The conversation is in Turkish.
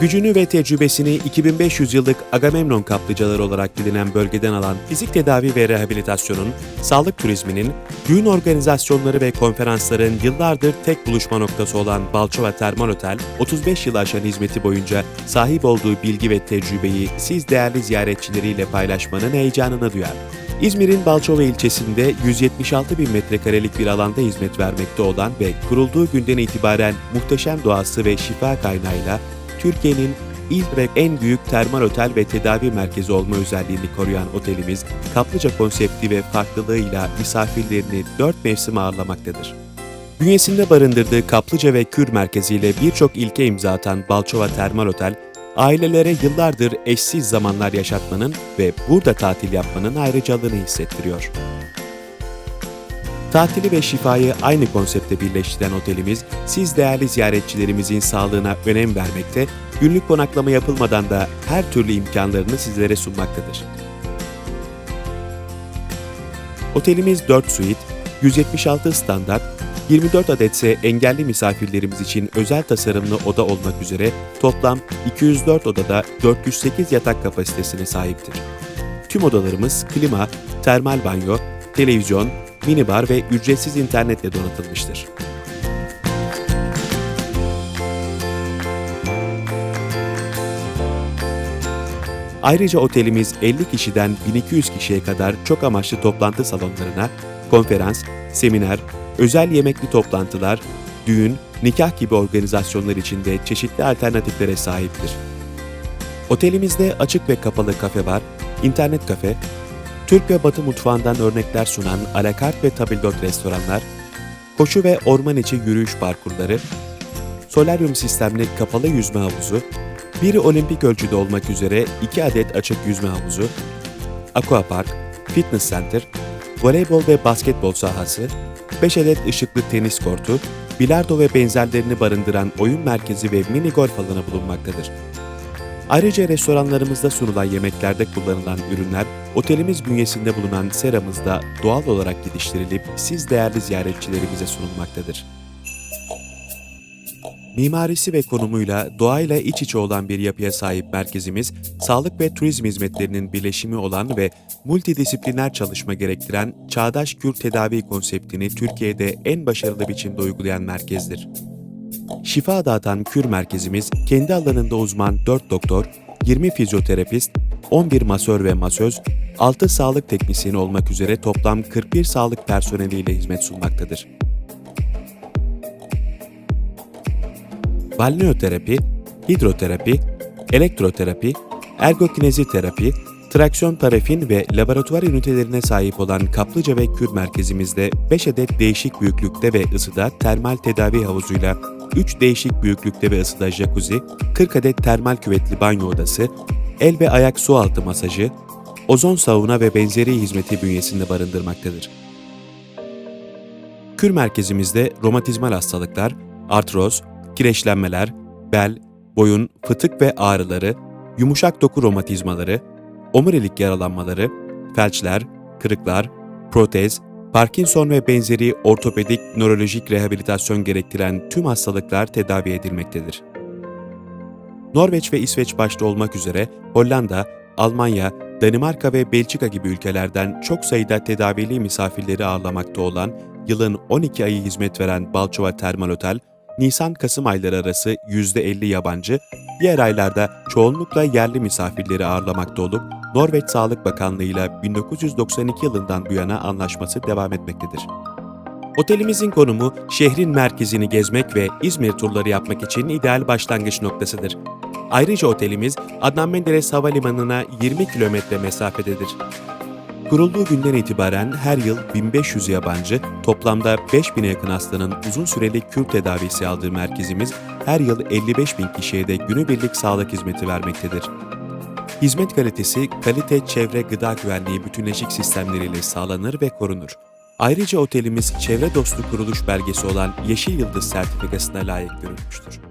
Gücünü ve tecrübesini 2500 yıllık Agamemnon kaplıcaları olarak bilinen bölgeden alan fizik tedavi ve rehabilitasyonun, sağlık turizminin, düğün organizasyonları ve konferansların yıllardır tek buluşma noktası olan Balçova Termal Otel, 35 yılı aşan hizmeti boyunca sahip olduğu bilgi ve tecrübeyi siz değerli ziyaretçileriyle paylaşmanın heyecanını duyar. İzmir'in Balçova ilçesinde 176 bin metrekarelik bir alanda hizmet vermekte olan ve kurulduğu günden itibaren muhteşem doğası ve şifa kaynağıyla Türkiye'nin ilk ve en büyük termal otel ve tedavi merkezi olma özelliğini koruyan otelimiz, kaplıca konsepti ve farklılığıyla misafirlerini dört mevsim ağırlamaktadır. Bünyesinde barındırdığı kaplıca ve kür merkeziyle birçok ilke imza atan Balçova Termal Otel, ailelere yıllardır eşsiz zamanlar yaşatmanın ve burada tatil yapmanın ayrıcalığını hissettiriyor. Tatili ve şifayı aynı konsepte birleştiren otelimiz, siz değerli ziyaretçilerimizin sağlığına önem vermekte, günlük konaklama yapılmadan da her türlü imkanlarını sizlere sunmaktadır. Otelimiz 4 suite, 176 standart, 24 adetse engelli misafirlerimiz için özel tasarımlı oda olmak üzere toplam 204 odada 408 yatak kapasitesine sahiptir. Tüm odalarımız klima, termal banyo, televizyon, minibar ve ücretsiz internetle donatılmıştır. Ayrıca otelimiz 50 kişiden 1200 kişiye kadar çok amaçlı toplantı salonlarına, konferans, seminer, özel yemekli toplantılar, düğün, nikah gibi organizasyonlar için de çeşitli alternatiflere sahiptir. Otelimizde açık ve kapalı kafe var, internet kafe, Türk ve Batı mutfağından örnekler sunan alakart ve tabildot restoranlar, koşu ve orman içi yürüyüş parkurları, solaryum sistemli kapalı yüzme havuzu, biri olimpik ölçüde olmak üzere 2 adet açık yüzme havuzu, aquapark, fitness center, voleybol ve basketbol sahası, 5 adet ışıklı tenis kortu, bilardo ve benzerlerini barındıran oyun merkezi ve mini golf alanı bulunmaktadır. Ayrıca restoranlarımızda sunulan yemeklerde kullanılan ürünler, otelimiz bünyesinde bulunan seramızda doğal olarak yetiştirilip siz değerli ziyaretçilerimize sunulmaktadır. Mimarisi ve konumuyla doğayla iç içe olan bir yapıya sahip merkezimiz, sağlık ve turizm hizmetlerinin birleşimi olan ve multidisipliner çalışma gerektiren çağdaş kür tedavi konseptini Türkiye'de en başarılı biçimde uygulayan merkezdir. Şifa dağıtan kür merkezimiz kendi alanında uzman 4 doktor, 20 fizyoterapist, 11 masör ve masöz, 6 sağlık teknisyeni olmak üzere toplam 41 sağlık personeliyle hizmet sunmaktadır. balneoterapi, hidroterapi, elektroterapi, ergokinezi terapi, traksiyon parafin ve laboratuvar ünitelerine sahip olan kaplıca ve kür merkezimizde 5 adet değişik büyüklükte ve ısıda termal tedavi havuzuyla 3 değişik büyüklükte ve ısıda jacuzzi, 40 adet termal küvetli banyo odası, el ve ayak su altı masajı, ozon sauna ve benzeri hizmeti bünyesinde barındırmaktadır. Kür merkezimizde romatizmal hastalıklar, artroz, kireçlenmeler, bel, boyun, fıtık ve ağrıları, yumuşak doku romatizmaları, omurilik yaralanmaları, felçler, kırıklar, protez, Parkinson ve benzeri ortopedik nörolojik rehabilitasyon gerektiren tüm hastalıklar tedavi edilmektedir. Norveç ve İsveç başta olmak üzere Hollanda, Almanya, Danimarka ve Belçika gibi ülkelerden çok sayıda tedavili misafirleri ağırlamakta olan yılın 12 ayı hizmet veren Balçova Termal Otel, Nisan-Kasım ayları arası %50 yabancı, diğer aylarda çoğunlukla yerli misafirleri ağırlamakta olup Norveç Sağlık Bakanlığı ile 1992 yılından bu yana anlaşması devam etmektedir. Otelimizin konumu şehrin merkezini gezmek ve İzmir turları yapmak için ideal başlangıç noktasıdır. Ayrıca otelimiz Adnan Menderes Havalimanı'na 20 kilometre mesafededir. Kurulduğu günden itibaren her yıl 1500 yabancı, toplamda 5000'e yakın hastanın uzun süreli kür tedavisi aldığı merkezimiz her yıl 55 bin kişiye de günübirlik sağlık hizmeti vermektedir. Hizmet kalitesi, kalite, çevre, gıda güvenliği bütünleşik sistemleriyle sağlanır ve korunur. Ayrıca otelimiz çevre dostu kuruluş belgesi olan Yeşil Yıldız sertifikasına layık görülmüştür.